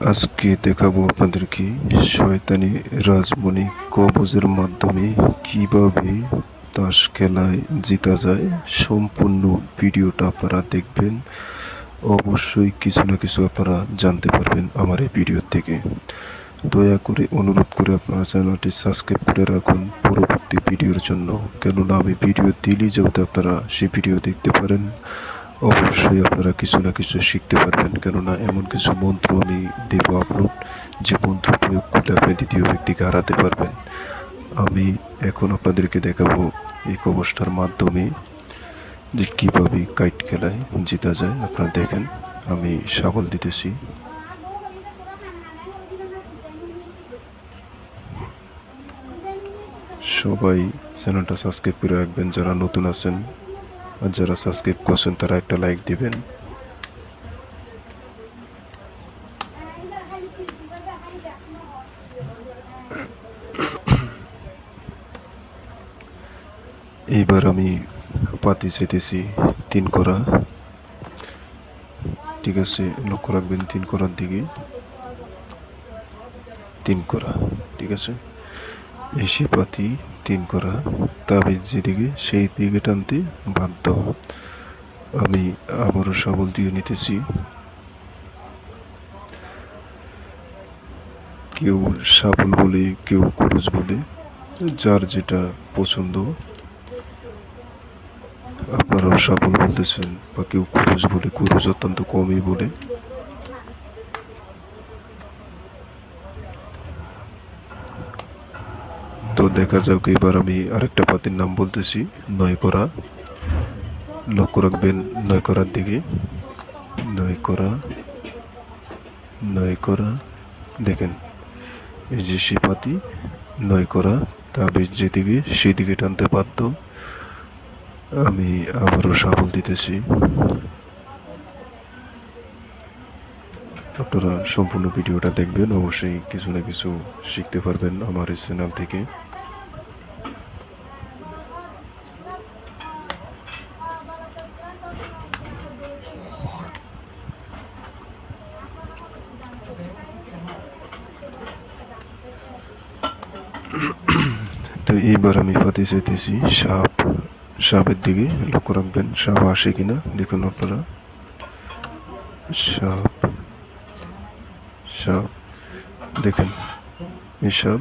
আজকে দেখাবো আপনাদেরকে শয়তানি রাজমণি কবজের মাধ্যমে কীভাবে তাস খেলায় জিতা যায়। সম্পূর্ণ ভিডিওটা আপনারা দেখবেন। অবশ্যই কিছু না কিছু আপনারা জানতে পারবেন আমার এই ভিডিও থেকে। দয়া করে অনুরোধ করে আপনারা চ্যানেলটি সাবস্ক্রাইব করে রাখুন পরবর্তী ভিডিওর জন্য। কেননা আমি ভিডিও দিলেই যাতে আপনারা সেই ভিডিও দেখতে পারেন। অবশ্যই আপনারা কিছু না কিছু শিখতে পারবেন। কেননা এমন কিছু মন্ত্র আমি দেব আপলোড যে মন্ত্র প্রয়োগ করলে আপনি দ্বিতীয় ব্যক্তিকে হারাতে পারবেন। আমি এখন আপনাদেরকে দেখাবো এই কবচটার মাধ্যমে যে কীভাবে কাইট খেলায় জিতা যায়। আপনারা দেখেন, আমি সাবল দিতেছি। সবাই চ্যানেলটা সাবস্ক্রাইব করে রাখবেন। যারা নতুন আছেন আর যারা সাবস্ক্রাইব করছেন, তারা একটা লাইক দিবেন। এইবার আমি পাতি চেতেছি তিন করা। ঠিক আছে, লক্ষ্য রাখবেন, তিন করার দিকে। তিন করা, ঠিক আছে? এসে পাতি তিন করা তাবিজ যেদিকে, সেই দিকে টানতে বাধ্য। আমি আবারও সবল দিয়ে নিতেছি। কেউ সাবল বলে, কেউ কুরুজ বলে, যার যেটা পছন্দ। আপনারাও সাবল বলতেছেন বা কেউ কুরুজ বলে কুরুজ অত্যন্ত কমই বলে তো দেখা যাক, এবার আমি আরেকটা পাতির নাম বলতেছি নয় করা লক্ষ্য রাখবেন নয় করার দিকে। নয় করা নয় করা দেখেন, এই যে সে পাতি নয় করা তাবিজ যেদিকে, সেদিকে টানতে বাধ্য। আমি আবারও সাবল দিতেছি। আপনারা সম্পূর্ণ ভিডিওটা দেখবেন, অবশ্যই কিছু না কিছু শিখতে পারবেন আমার এই চ্যানেল থেকে। তো এইবার আমি পাতি চাইতেছি সাপ, সাপের দিকে লক্ষ্য রাখবেন, সাপ আসে কিনা দেখুন আপনারা। সাপ সাপ, দেখেন, এই সাপ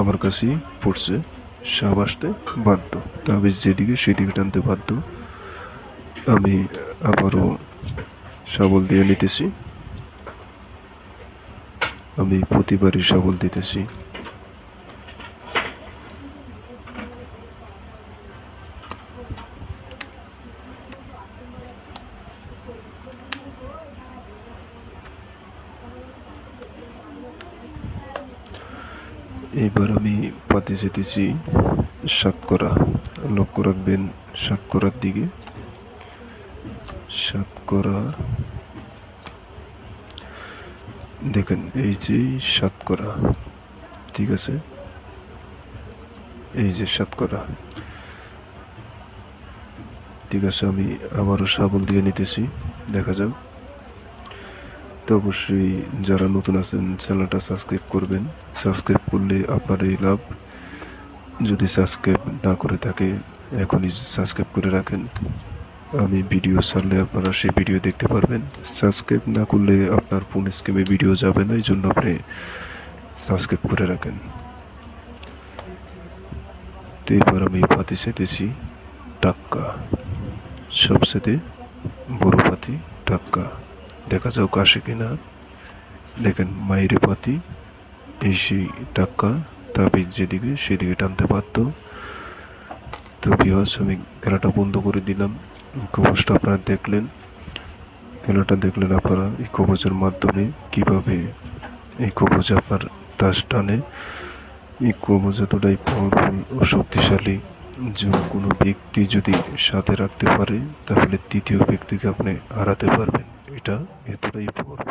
আমার কাছেই পড়ছে, সাপ আসতে বাধ্য তাবিজ যেদিকে সেদিকে টানতে বাধ্য। আমি আবারও শাবল দিয়ে নিতেছি। আমি প্রতিবারই শাবল দিতেছি। এবার আমি পাতে যেতেছি সাতকরা। লক্ষ্য রাখবেন সাতকরার দিকে। সাতকরা। দেখেন, এই যে সাতকরা, ঠিক আছে? এই যে সাতকরা। ঠিক আছে, আমি আবারও সাবল দিয়ে নিতেছি। দেখা যাক। তো অবশ্যই যারা নতুন আছেন, চ্যানেলটা সাবস্ক্রাইব করবেন। সাবস্ক্রাইব করলে আপনারই লাভ। যদি সাবস্ক্রাইব না করে থাকে, এখনই সাবস্ক্রাইব করে রাখেন। আমি ভিডিও ছাড়লে আপনারা সেই ভিডিও দেখতে পারবেন। সাবস্ক্রাইব না করলে আপনার ফোন স্ক্রিমে ভিডিও যাবে না এই জন্য আপনি সাবস্ক্রাইব করে রাখেন। তো এবার আমি পাতি চাইতেছি টাক্কা। সবচেয়ে বড় পাতি টাক্কা। দেখা যাক, আসে কিনা। দেখেন, মায়ের পাতি, এই সেই টাক্কা, তাবিজ যেদিকে, সেদিকে টানতে পারত তো বিহাস আমি খেলাটা বন্ধ করে দিলাম। কবচটা আপনারা দেখলেন। খেলাটা দেখলেন আপনারা এই কবচের মাধ্যমে কীভাবে এই কবচ আপনার তাস টানে। এই কবচ এতটাই পাওয়ারফুল ও শক্তিশালী যে কোনো ব্যক্তি যদি সাথে রাখতে পারে, তাহলে তৃতীয় ব্যক্তিকে আপনি হারাতে পারবেন। এটা এতটাই পাওয়ারফুল